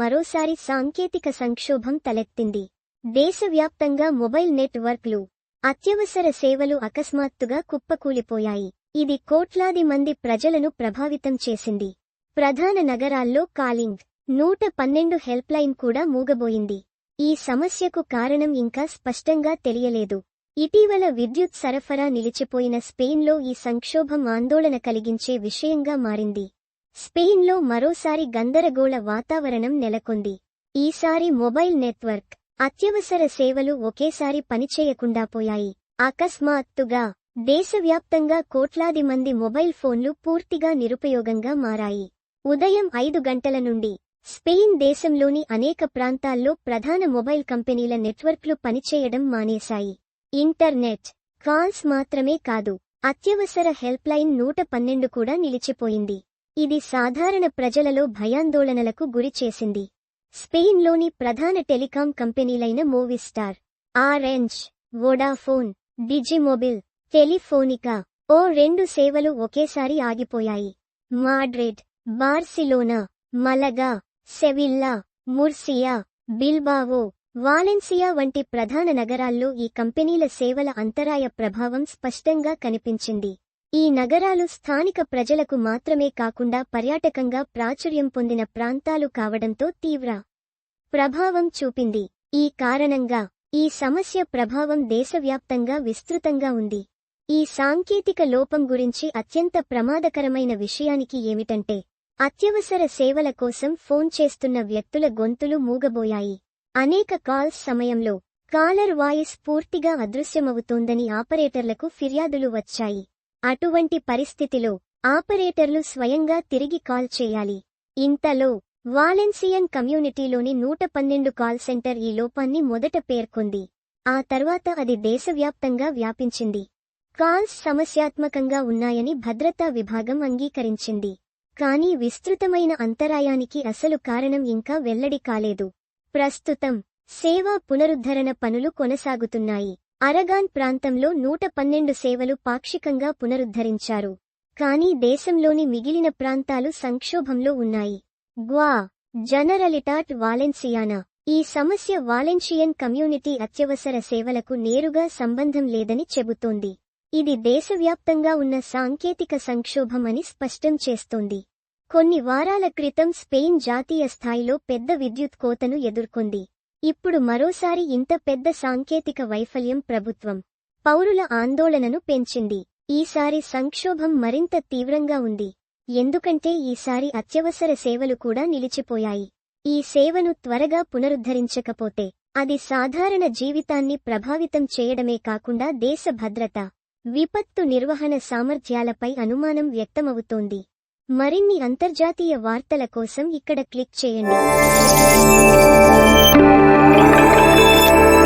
మరోసారి సాంకేతిక సంక్షోభం తలెత్తింది. దేశవ్యాప్తంగా మొబైల్ నెట్వర్క్లు అత్యవసర సేవలు అకస్మాత్తుగా కుప్పకూలిపోయాయి. ఇది కోట్లాది మంది ప్రజలను ప్రభావితం చేసింది. ప్రధాన నగరాల్లో కాలింగ్ నూట పన్నెండు హెల్ప్లైన్ కూడా మూగబోయింది. ఈ సమస్యకు కారణం ఇంకా స్పష్టంగా తెలియలేదు. ఇటీవల విద్యుత్ సరఫరా నిలిచిపోయిన స్పెయిన్లో ఈ సంక్షోభం ఆందోళన కలిగించే విషయంగా మారింది. స్పెయిన్లో మరోసారి గందరగోళ వాతావరణం నెలకొంది. ఈసారి మొబైల్ నెట్వర్క్ అత్యవసర సేవలు ఒకేసారి పనిచేయకుండా పోయాయి. అకస్మాత్తుగా దేశవ్యాప్తంగా కోట్లాది మంది మొబైల్ ఫోన్లు పూర్తిగా నిరుపయోగంగా మారాయి. ఉదయం ఐదు గంటల నుండి స్పెయిన్ దేశంలోని అనేక ప్రాంతాల్లో ప్రధాన మొబైల్ కంపెనీల నెట్వర్క్లు పనిచేయడం మానేశాయి. ఇంటర్నెట్ కాల్స్ మాత్రమే కాదు అత్యవసర హెల్ప్లైన్ నూట పన్నెండు కూడా నిలిచిపోయింది. ఇది సాధారణ ప్రజలలో భయాందోళనలకు గురిచేసింది. స్పెయిన్లోని ప్రధాన telecom కంపెనీలైన Movistar Orange Vodafone Digimobil Telefonica O రెండు సేవలు ఒకేసారి ఆగిపోయాయి. Madrid Barcelona Malaga Sevilla Murcia Bilbao Valencia వంటి ప్రధాన నగరాల్లో ఈ కంపెనీల సేవల అంతరాయ ప్రభావం స్పష్టంగా కనిపించింది. ఈ నగరాలు స్థానిక ప్రజలకు మాత్రమే కాకుండా పర్యాటకంగా ప్రాచుర్యం పొందిన ప్రాంతాలు కావడంతో తీవ్ర ప్రభావం చూపింది. ఈ కారణంగా ఈ సమస్య ప్రభావం దేశవ్యాప్తంగా విస్తృతంగా ఉంది. ఈ సాంకేతిక లోపం గురించి అత్యంత ప్రమాదకరమైన విషయానికి ఏమిటంటే అత్యవసర సేవల కోసం ఫోన్ చేస్తున్న వ్యక్తుల గొంతులు మూగబోయాయి. అనేక కాల్స్ సమయంలో కాలర్ వాయిస్ పూర్తిగా అదృశ్యమవుతోందని ఆపరేటర్లకు ఫిర్యాదులు వచ్చాయి. అటువంటి పరిస్థితిలో ఆపరేటర్లు స్వయంగా తిరిగి కాల్ చేయాలి. ఇంతలో వాలెన్సియన్ కమ్యూనిటీలోని నూట పన్నెండు కాల్ సెంటర్ ఈ లోపాన్ని మొదట పేర్కొంది. ఆ తర్వాత అది దేశవ్యాప్తంగా వ్యాపించింది. కాల్స్ సమస్యాత్మకంగా ఉన్నాయని భద్రతా విభాగం అంగీకరించింది. కానీ విస్తృతమైన అంతరాయానికి అసలు కారణం ఇంకా వెల్లడి కాలేదు. ప్రస్తుతం సేవా పునరుద్ధరణ పనులు కొనసాగుతున్నాయి. అరగాన్ ప్రాంతంలో నూట పన్నెండు సేవలు పాక్షికంగా పునరుద్ధరించారు. కానీ దేశంలోని మిగిలిన ప్రాంతాలు సంక్షోభంలో ఉన్నాయి. గ్వా జనరలిటాట్ వాలెన్సియానా? ఈ సమస్య వాలెన్షియన్ కమ్యూనిటీ అత్యవసర సేవలకు నేరుగా సంబంధం లేదని చెబుతోంది. ఇది దేశవ్యాప్తంగా ఉన్న సాంకేతిక సంక్షోభం అని స్పష్టం చేస్తోంది. కొన్ని వారాల క్రితం స్పెయిన్ జాతీయ స్థాయిలో పెద్ద విద్యుత్ కోతను ఎదుర్కొంది. ఇప్పుడు మరోసారి ఇంత పెద్ద సాంకేతిక వైఫల్యం ప్రభుత్వం పౌరుల ఆందోళనను పెంచింది. ఈసారి సంక్షోభం మరింత తీవ్రంగా ఉంది. ఎందుకంటే ఈసారి అత్యవసర సేవలు కూడా నిలిచిపోయాయి. ఈ సేవను త్వరగా పునరుద్ధరించకపోతే అది సాధారణ జీవితాన్ని ప్రభావితం చేయడమే కాకుండా దేశ భద్రత విపత్తు నిర్వహణ సామర్థ్యాలపై అనుమానం వ్యక్తమవుతోంది. మరిన్ని అంతర్జాతీయ వార్తల కోసం ఇక్కడ క్లిక్ చేయండి.